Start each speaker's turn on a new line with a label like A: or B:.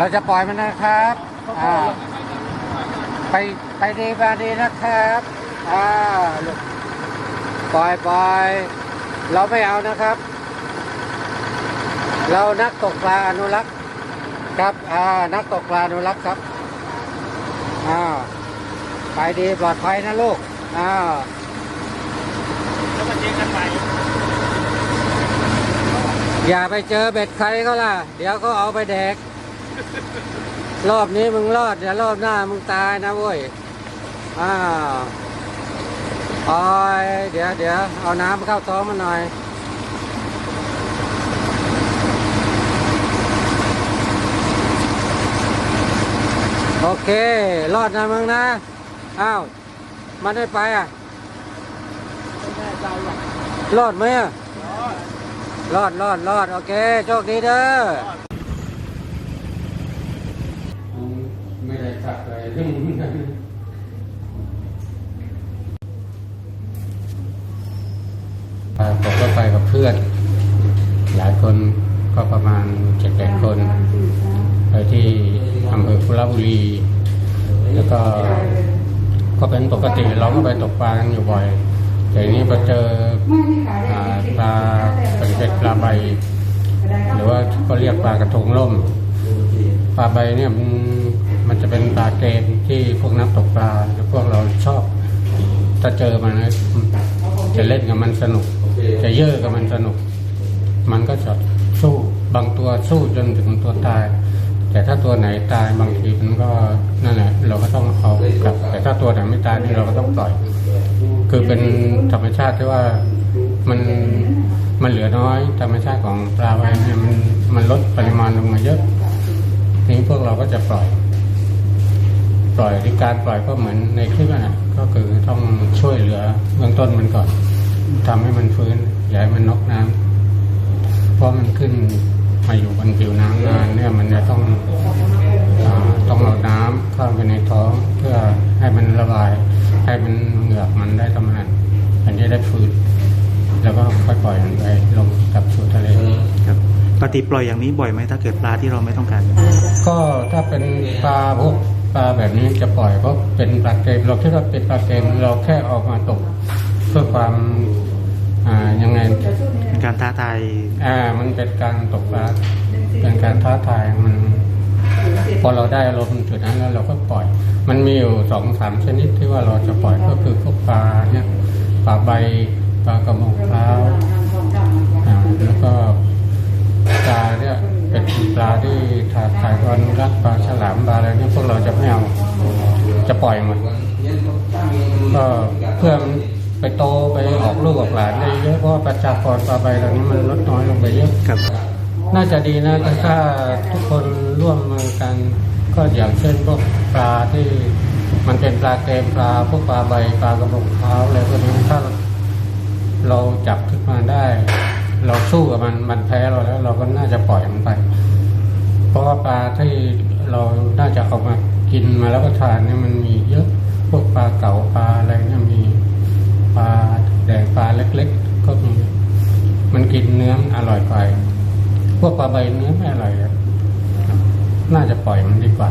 A: เราจะปล่อยมันนะครับอ่าไปไปดีมาดีนะครับอ่าลูกปล่อยปล่อยเราไม่เอานะครับ เรานักตกปลาอนุรักษ์ครับอ่านักตกปลาอนุรักษ์ครับอ่าไปดีปลอดภัยนะลูกอ่า
B: แล้วมาเจอกันใหม่
A: อย่าไปเจอเบ็ดใครเขาล่ะ เดี๋ยวเขาเอาไปแดก รอบนี้มึงรอดเดี๋ยวรอบหน้ามึงตายนะเว้ย อ้าวโอ้ยเดี๋ยวเดี๋ยวเอาน้ำเข้าท้องมาหน่อยโอเค รอดนะมึงนะ อ้าว มันได้ไปอะ
B: ไม่แน่ใจอะ
A: รอดไหมอะ รอด รอด รอด โอเค โชคดีเด้อไม่ ได้ขับเลยผมก็ไปกับเพื่อน หลายคนก็ประมาณเจ็ดแปดคน ไปที่อำเภอคุระบุรี แล้วก็ ก็เป็นปกติเราก็ไปตกปลากันอยู่บ่อย แต่ทีนี้พอเจอปลาเป็นเป็ดปลาใบ หรือว่าก็เรียกปลากระทงล่ม ปลาใบเนี่ยมัน เป็นปลาเกมที่พวกนักตกปลาหรือพวกเราชอบ ถ้าเจอมันนะจะเล่นกับมันสนุก จะเย่อกับมันสนุก มันก็จะสู้บางตัวสู้จนถึงตัวตาย แต่ถ้าตัวไหนตายบางทีมันก็นั่นแหละเราก็ต้องเอากลับ แต่ถ้าตัวไหนไม่ตายนี่เราก็ต้องปล่อย คือเป็นธรรมชาติที่ว่ามันมันเหลือน้อยธรรมชาติของปลาไว้เนี่ยมันมันลดปริมาณลงมาเยอะทีนี้พวกเราก็จะปล่อย ล่อยที่การปล่อยก็เหมือนในคลิปนั่นแหละก็คือต้องช่วยเหลือเบื้องต้นมันก่อนทำให้มันฟื้นอย่าให้มันนอกน้ำเพราะมันขึ้นมาอยู่บนผิวน้ำนานเนี่ยมันจะต้องอาต้องเอาน้ำเข้าไปในท้องเพื่อให้มันระบาย ให้มันเหงือกมันได้ทำงานอันนี้ได้ฟื้นแล้วก็ค่อยปล่อยมันไปลงกลับสู่ทะเล
C: ครับปกติปล่อยอย่างนี้บ่อยไหมถ้าเกิดปลาที่เราไม่ต้องการ
A: ก็ถ้าเป็นปลาพวก ปลาแบบนี้จะปล่อยเพราะเป็นปลาเกมเราคิดว่าเป็นปลาเกมเราแค่ออกมาตกเพื่อความอ่ายังไง
C: เป็นการท้าทาย
A: อ่ามันเป็นการตกปลาเป็นการท้าทายมัน พอเราได้อารมณ์จุดนั้นแล้วเราก็ปล่อย มันมีอยู่สองสามชนิดที่ว่าเราจะปล่อยก็คือพวกปลาเนี่ยปลาใบปลากระมงเท้าอ่าแล้วก็ปลาเนี่ยเป็นปลาที่ถ่ายถ่ายวันรักปลาฉลามปลาอะไรเนี่ยพวกเราจะไม่เอา จะปล่อยหมดก็เพื่อมันไปโตไปออกลูกออกหลานได้เยอะเพราะว่าประชากรปลาใบเหล่านี้มันลดน้อยลงไปเยอะ
C: ครับ
A: น่าจะดีนะถ้าถ้าทุกคนร่วมมือกันก็อย่างเช่นพวกปลาที่มันเป็นปลาเกมปลาพวกปลาใบปลากระบอกเท้าอะไรพวกนี้ถ้าเราจับขึ้นมาได้ เราสู้กับมันมันแพ้เราแล้ว เราก็น่าจะปล่อยมันไป เพราะว่าปลาที่เราน่าจะเอามา กินมาแล้วก็ทานเนี่ยมันมีเยอะพวกปลาเก๋าปลาอะไรเนี่ยมีปลาแดงปลาเล็ก ๆ ก็มีมันกินเนื้ออร่อยไปพวกปลาใบเนื้อไม่อร่อยอน่าจะปล่อยมันดีกว่า